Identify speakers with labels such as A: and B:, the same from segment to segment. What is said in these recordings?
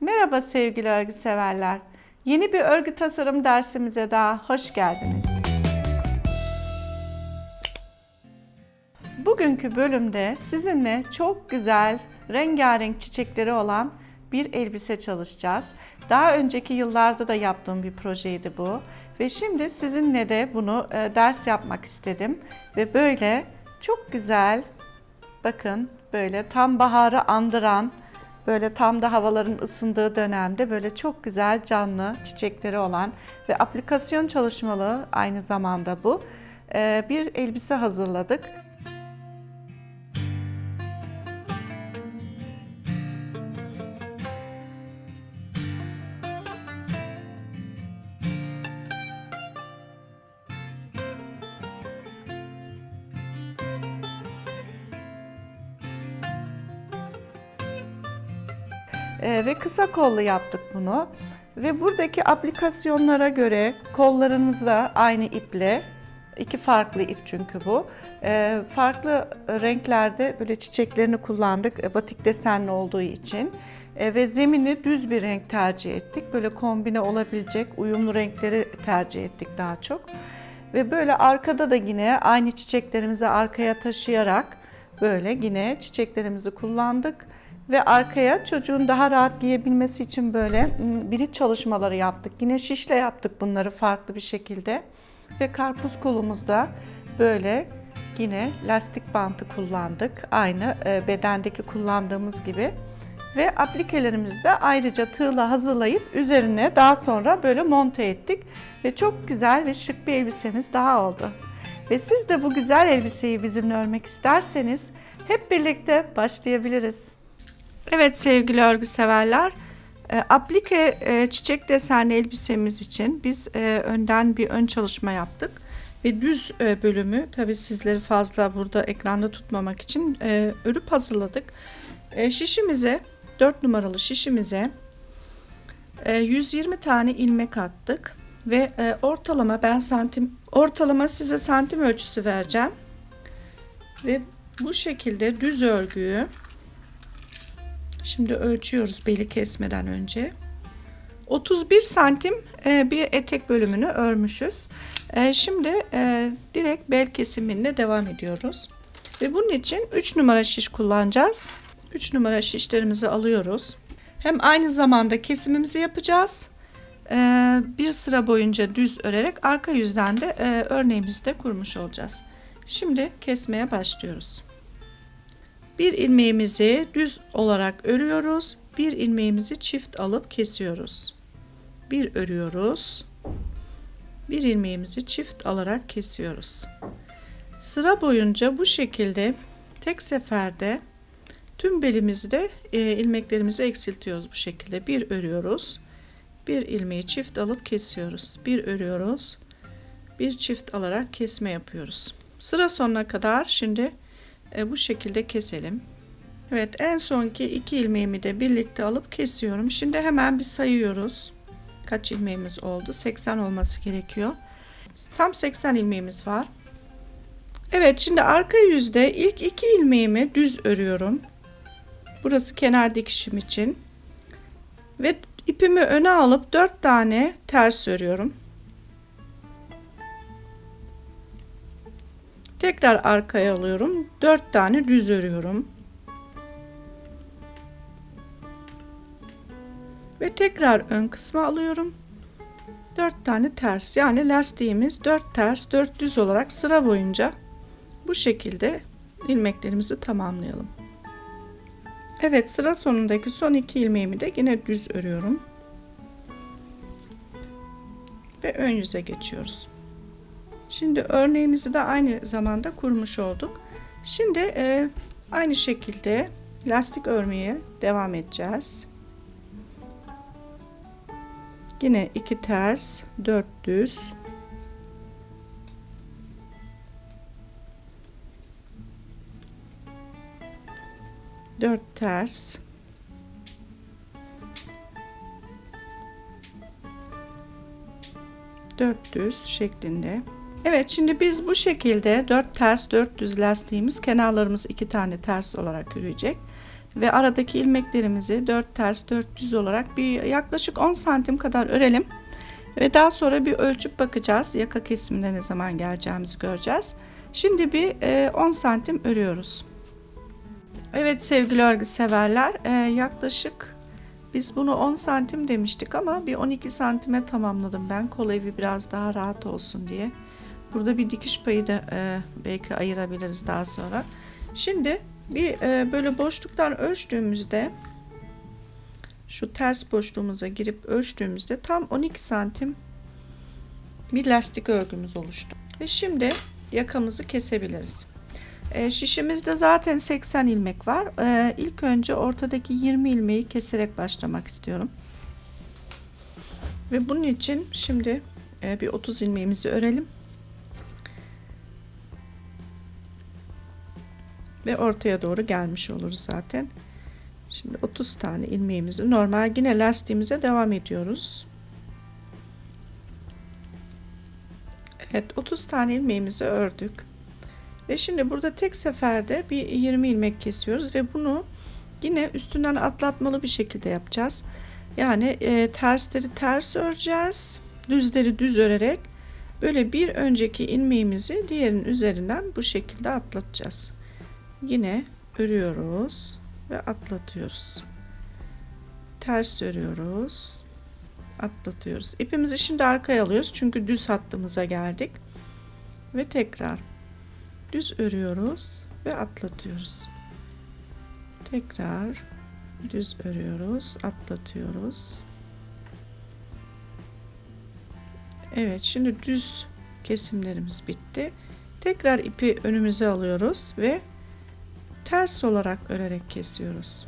A: Merhaba sevgili örgü severler. Yeni bir örgü tasarım dersimize daha hoş geldiniz. Bugünkü bölümde sizinle çok güzel rengarenk çiçekleri olan bir elbise çalışacağız. Daha önceki yıllarda da yaptığım bir projeydi bu. Ve şimdi sizinle de bunu e, ders yapmak istedim. Ve böyle çok güzel, bakın böyle tam baharı andıran, böyle tam da havaların ısındığı dönemde böyle çok güzel canlı çiçekleri olan ve aplikasyon çalışmalı aynı zamanda bu bir elbise hazırladık. Ee, ve kısa kollu yaptık bunu. Ve buradaki aplikasyonlara göre kollarınızda aynı iple, iki farklı ip çünkü bu. Ee, farklı renklerde böyle çiçeklerini kullandık e, batik desenli olduğu için. E, ve zemini düz bir renk tercih ettik. Böyle kombine olabilecek uyumlu renkleri tercih ettik daha çok. Ve böyle arkada da yine aynı çiçeklerimizi arkaya taşıyarak böyle yine çiçeklerimizi kullandık ve arkaya çocuğun daha rahat giyebilmesi için böyle birit çalışmaları yaptık. Yine şişle yaptık bunları farklı bir şekilde. Ve karpuz kolumuzda böyle yine lastik bantı kullandık. Aynı e, bedendeki kullandığımız gibi. Ve aplikelerimizi de ayrıca tığla hazırlayıp üzerine daha sonra böyle monte ettik. Ve çok güzel ve şık bir elbisemiz daha oldu. Ve siz de bu güzel elbiseyi bizimle örmek isterseniz hep birlikte başlayabiliriz. Evet sevgili örgü severler, e, aplike e, çiçek desenli elbisemiz için biz e, önden bir ön çalışma yaptık. Ve düz e, bölümü tabi sizleri fazla burada ekranda tutmamak için e, örüp hazırladık. E, şişimize 4 numaralı şişimize e, 120 tane ilmek attık ve e, ortalama ben santim ortalama size santim ölçüsü vereceğim. Ve bu şekilde düz örgüyü Şimdi ölçüyoruz beli kesmeden önce. 31 santim e, bir etek bölümünü örmüşüz. E, şimdi e, direkt bel kesiminde devam ediyoruz. Ve bunun için 3 numara şiş kullanacağız. 3 numara şişlerimizi alıyoruz. Hem aynı zamanda kesimimizi yapacağız. Bir sıra boyunca düz örerek arka yüzden de örneğimizi de kurmuş olacağız. Şimdi kesmeye başlıyoruz. Bir ilmeğimizi düz olarak örüyoruz. Bir ilmeğimizi çift alıp kesiyoruz. Bir örüyoruz. Bir ilmeğimizi çift alarak kesiyoruz. Sıra boyunca bu şekilde tek seferde tüm belimizde e, ilmeklerimizi eksiltiyoruz bu şekilde. Bir örüyoruz. Bir ilmeği çift alıp kesiyoruz. Bir örüyoruz. Bir çift alarak kesme yapıyoruz. Sıra sonuna kadar şimdi e, bu şekilde keselim. Evet en sonki iki ilmeğimi de birlikte alıp kesiyorum. Şimdi hemen bir sayıyoruz. Kaç ilmeğimiz oldu? 80 olması gerekiyor. Tam 80 ilmeğimiz var. Evet şimdi arka yüzde ilk iki ilmeğimi düz örüyorum. Burası kenar dikişim için. Ve ipimi öne alıp 4 tane ters örüyorum. Tekrar arkaya alıyorum. 4 tane düz örüyorum. Ve tekrar ön kısma alıyorum. 4 tane ters yani lastiğimiz 4 ters 4 düz olarak sıra boyunca bu şekilde ilmeklerimizi tamamlayalım. Evet sıra sonundaki son iki ilmeğimi de yine düz örüyorum. Ve ön yüze geçiyoruz. Şimdi örneğimizi de aynı zamanda kurmuş olduk. Şimdi e, aynı şekilde lastik örmeye devam edeceğiz. Yine iki ters, dört düz. Dört ters. Dört düz şeklinde. Evet şimdi biz bu şekilde 4 ters 4 düz lastiğimiz kenarlarımız iki tane ters olarak yürüyecek. ve aradaki ilmeklerimizi 4 ters 4 düz olarak bir yaklaşık 10 santim kadar örelim. Ve daha sonra bir ölçüp bakacağız. Yaka kesimine ne zaman geleceğimizi göreceğiz. Şimdi bir e, 10 santim örüyoruz. Evet sevgili örgü severler e, yaklaşık biz bunu 10 santim demiştik ama bir 12 santime tamamladım ben kol evi biraz daha rahat olsun diye. Burada bir dikiş payı da e, belki ayırabiliriz daha sonra. Şimdi bir e, böyle boşluktan ölçtüğümüzde şu ters boşluğumuza girip ölçtüğümüzde tam 12 santim bir lastik örgümüz oluştu. Ve şimdi yakamızı kesebiliriz. E, şişimizde zaten 80 ilmek var. E, ilk önce ortadaki 20 ilmeği keserek başlamak istiyorum. Ve bunun için şimdi e, bir 30 ilmeğimizi örelim. Ve ortaya doğru gelmiş oluruz zaten. Şimdi 30 tane ilmeğimizi normal yine lastiğimize devam ediyoruz. Evet 30 tane ilmeğimizi ördük. Ve şimdi burada tek seferde bir 20 ilmek kesiyoruz ve bunu yine üstünden atlatmalı bir şekilde yapacağız. Yani e, tersleri ters öreceğiz. Düzleri düz örerek böyle bir önceki ilmeğimizi diğerinin üzerinden bu şekilde atlatacağız. Yine örüyoruz ve atlatıyoruz. Ters örüyoruz. Atlatıyoruz. İpimizi şimdi arkaya alıyoruz çünkü düz hattımıza geldik. Ve tekrar düz örüyoruz ve atlatıyoruz. Tekrar düz örüyoruz, atlatıyoruz. Evet, şimdi düz kesimlerimiz bitti. Tekrar ipi önümüze alıyoruz ve ters olarak örerek kesiyoruz.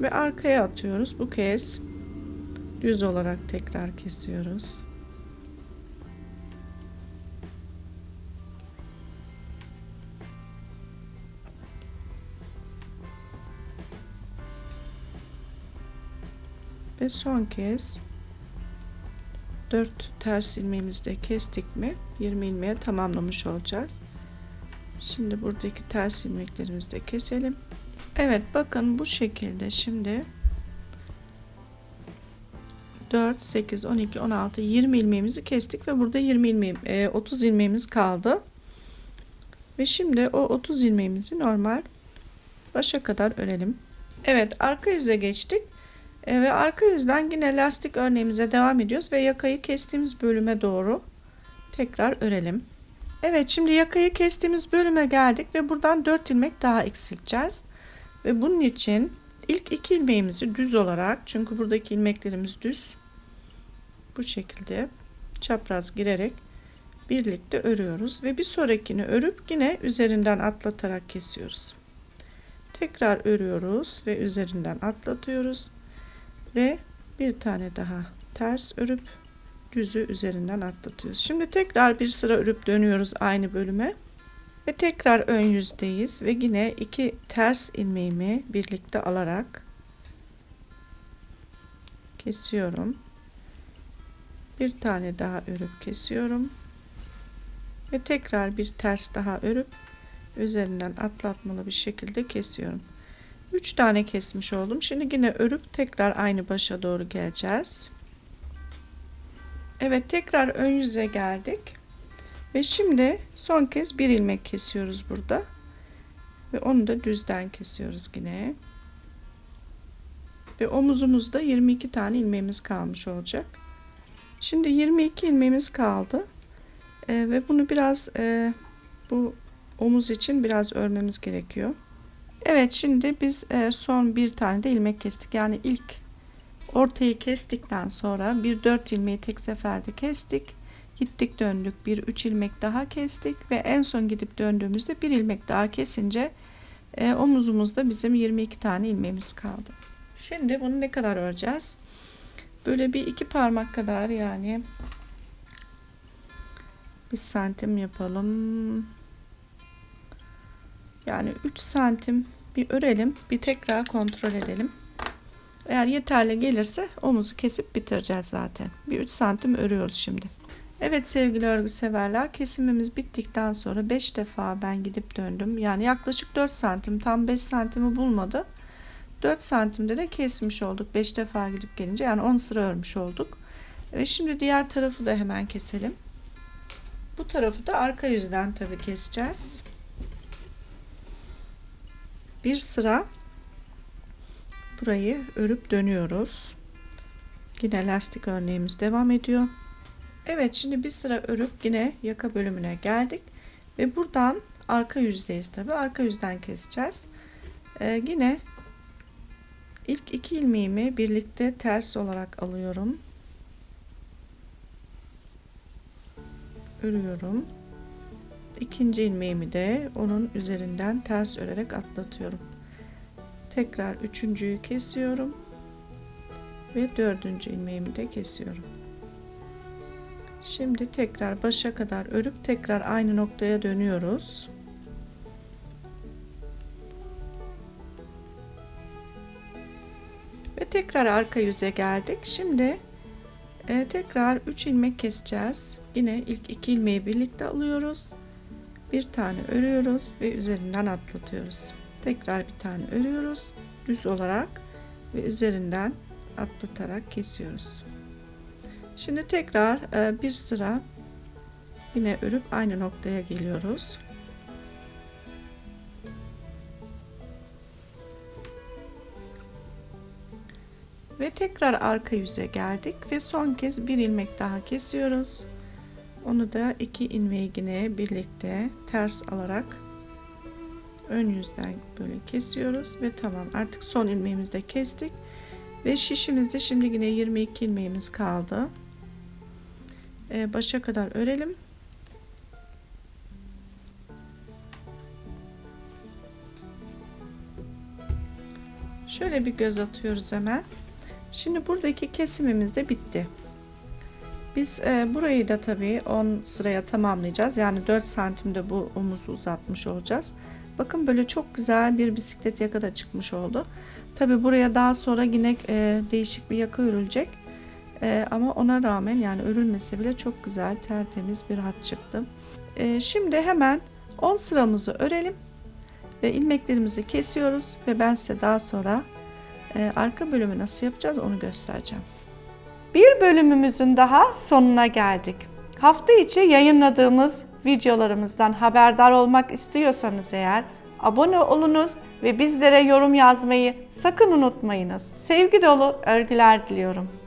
A: ve arkaya atıyoruz. Bu kez düz olarak tekrar kesiyoruz. Ve son kez 4 ters ilmeğimizi de kestik mi 20 ilmeğe tamamlamış olacağız. Şimdi buradaki ters ilmeklerimizi de keselim. Evet bakın bu şekilde şimdi 4, 8, 12, 16, 20 ilmeğimizi kestik ve burada 20 ilmeğim, 30 ilmeğimiz kaldı. Ve şimdi o 30 ilmeğimizi normal başa kadar örelim. Evet arka yüze geçtik. E, ve arka yüzden yine lastik örneğimize devam ediyoruz ve yakayı kestiğimiz bölüme doğru tekrar örelim. Evet şimdi yakayı kestiğimiz bölüme geldik ve buradan 4 ilmek daha eksilteceğiz. Ve bunun için ilk iki ilmeğimizi düz olarak çünkü buradaki ilmeklerimiz düz bu şekilde çapraz girerek birlikte örüyoruz ve bir sonrakini örüp yine üzerinden atlatarak kesiyoruz. Tekrar örüyoruz ve üzerinden atlatıyoruz ve bir tane daha ters örüp düzü üzerinden atlatıyoruz. Şimdi tekrar bir sıra örüp dönüyoruz aynı bölüme. Ve tekrar ön yüzdeyiz ve yine iki ters ilmeğimi birlikte alarak kesiyorum. Bir tane daha örüp kesiyorum. Ve tekrar bir ters daha örüp üzerinden atlatmalı bir şekilde kesiyorum. 3 tane kesmiş oldum. Şimdi yine örüp tekrar aynı başa doğru geleceğiz. Evet tekrar ön yüze geldik. Ve şimdi son kez bir ilmek kesiyoruz burada. Ve onu da düzden kesiyoruz yine. Ve omuzumuzda 22 tane ilmeğimiz kalmış olacak. Şimdi 22 ilmeğimiz kaldı. Ee, ve bunu biraz e, bu omuz için biraz örmemiz gerekiyor. Evet şimdi biz e, son bir tane de ilmek kestik. Yani ilk ortayı kestikten sonra bir dört ilmeği tek seferde kestik. Gittik döndük bir üç ilmek daha kestik ve en son gidip döndüğümüzde bir ilmek daha kesince e, omuzumuzda bizim 22 tane ilmeğimiz kaldı. Şimdi bunu ne kadar öreceğiz? Böyle bir iki parmak kadar yani bir santim yapalım. Yani 3 santim bir örelim. Bir tekrar kontrol edelim. Eğer yeterli gelirse omuzu kesip bitireceğiz zaten. Bir 3 santim örüyoruz şimdi. Evet sevgili örgü severler kesimimiz bittikten sonra 5 defa ben gidip döndüm. Yani yaklaşık 4 santim tam 5 santimi bulmadı. 4 santimde de kesmiş olduk 5 defa gidip gelince yani 10 sıra örmüş olduk. Ve şimdi diğer tarafı da hemen keselim. Bu tarafı da arka yüzden tabi keseceğiz. Bir sıra burayı örüp dönüyoruz. Yine lastik örneğimiz devam ediyor. Evet şimdi bir sıra örüp yine yaka bölümüne geldik. Ve buradan arka yüzdeyiz tabi. Arka yüzden keseceğiz. Ee, yine ilk iki ilmeğimi birlikte ters olarak alıyorum. Örüyorum. İkinci ilmeğimi de onun üzerinden ters örerek atlatıyorum. Tekrar üçüncüyü kesiyorum. Ve dördüncü ilmeğimi de kesiyorum. Şimdi tekrar başa kadar örüp tekrar aynı noktaya dönüyoruz. Ve tekrar arka yüze geldik. Şimdi e, tekrar 3 ilmek keseceğiz. Yine ilk iki ilmeği birlikte alıyoruz. Bir tane örüyoruz ve üzerinden atlatıyoruz. Tekrar bir tane örüyoruz düz olarak ve üzerinden atlatarak kesiyoruz. Şimdi tekrar e, bir sıra yine örüp aynı noktaya geliyoruz. Ve tekrar arka yüze geldik ve son kez bir ilmek daha kesiyoruz. Onu da iki ilmeği yine birlikte ters alarak ön yüzden böyle kesiyoruz ve tamam artık son ilmeğimizi de kestik ve şişimizde şimdi yine 22 ilmeğimiz kaldı. Ee, başa kadar örelim. Şöyle bir göz atıyoruz hemen. Şimdi buradaki kesimimiz de bitti biz e, burayı da tabii 10 sıraya tamamlayacağız yani 4 santimde bu omuzu uzatmış olacağız Bakın böyle çok güzel bir bisiklet yaka da çıkmış oldu. Tabi buraya daha sonra yine e, değişik bir yaka örülecek. E, ama ona rağmen yani örülmesi bile çok güzel tertemiz bir hat çıktı. E, şimdi hemen 10 sıramızı örelim. Ve ilmeklerimizi kesiyoruz. Ve ben size daha sonra e, arka bölümü nasıl yapacağız onu göstereceğim. Bir bölümümüzün daha sonuna geldik. Hafta içi yayınladığımız videolarımızdan haberdar olmak istiyorsanız eğer abone olunuz ve bizlere yorum yazmayı sakın unutmayınız. Sevgi dolu örgüler diliyorum.